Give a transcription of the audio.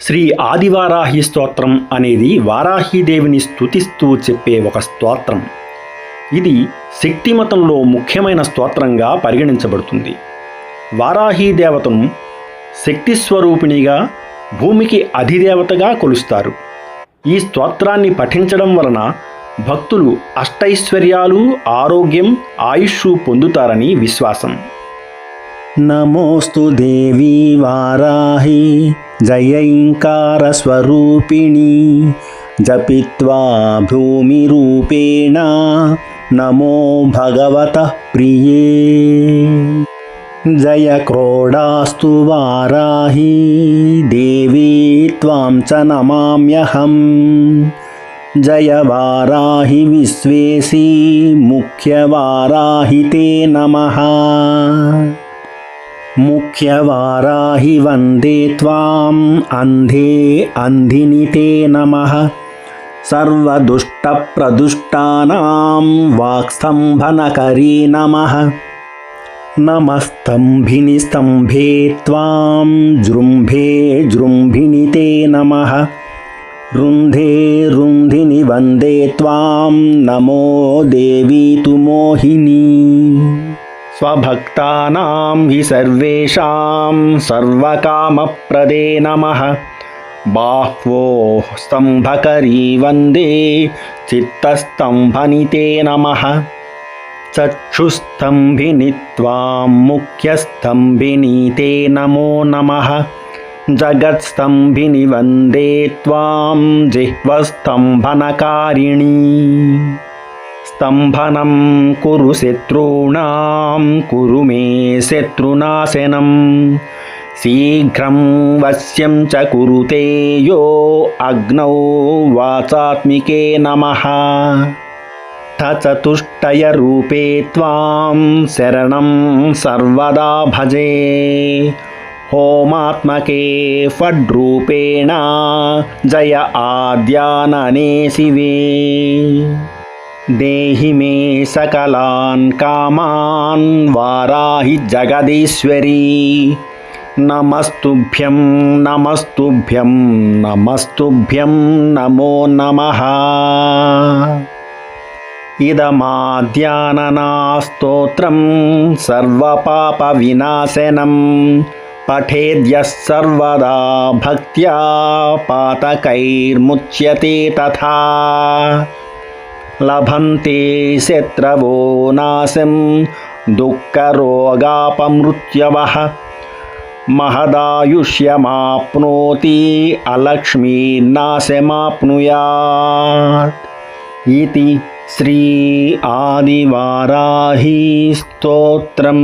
శ్రీ ఆదివారాహి స్తోత్రం అనేది వారాహీదేవిని స్తుతిస్తూ చెప్పే ఒక స్తోత్రం. ఇది శక్తిమతంలో ముఖ్యమైన స్తోత్రంగా పరిగణించబడుతుంది. వారాహీ దేవతను శక్తి స్వరూపిణిగా భూమికి అధిదేవతగా కొలుస్తారు. ఈ స్తోత్రాన్ని పఠించడం వలన భక్తులు అష్టైశ్వర్యాలు ఆరోగ్యం ఆయుష్ పొందుతారని విశ్వాసం. నమోస్తు దేవి వారాహి. జయైంకారస్వరూపిణి జపిత్వా భూమిరూపేణ నమో భగవత ప్రియే. జయ క్రోడాస్తు వారాహి దేవీ త్వాం చ నమామ్యహం. జయ వారాహి విశ్వేసి ముఖ్యవారాహి తే నమః. ముఖ్యవారాహి వందే త్వాం అంధే అంధిని తే నమః. సర్వదుష్టప్రదుష్టానాం వాక్స్తంభనకరీ నమః. నమస్తంభిని స్తంభే త్వాం జృంభే జృంభిని తే నమః. రుంధే రుంధిని వందే త్వాం నమో దేవీ తు మోహిని. స్వభక్తానాం హి సర్వేషాం సర్వకామప్రదే నమః బాహ్వో స్తంభకరీ వందే చిత్తస్తంభనితే నమః చక్షుస్తంభిని త్వాం ముఖ్యస్తంభిని నమో నమః జగత్స్తంభిని వందే త్వాం జిహ్వస్తంభనకారిణీ స్తంభనం కురు శత్రూణాం కురు మే శత్రునాశనం శీఘ్రం వశ్యం చ కురుతే యో అగ్నౌ వాచాత్మికే నమః చతుష్టయరూపే త్వాం శరణం సర్వదా భజే హోమాత్మకే ఫడ్రూపేణ జయ ఆద్యాననే శివే దేహి మే సకలాన్ కామాన్ వారాహి జగదీశ్వరీ. నమస్తుభ్యం నమస్తుభ్యం నమస్తుభ్యం నమో నమ. ఇదమాద్యాననాస్తోత్రం సర్వపాపవినాశనం పఠేద్యः సర్వదా భక్త్యా పాతకైర్ముచ్యతే తథా. లభంతి శత్రవో నాశం దుఃఖరోగాపమృత్యవ మహదాయుష్యమాప్నోతి అలక్ష్మీర్నాశమాప్నుయాత్ ఇది శ్రీ ఆదివారాహి స్తోత్రం.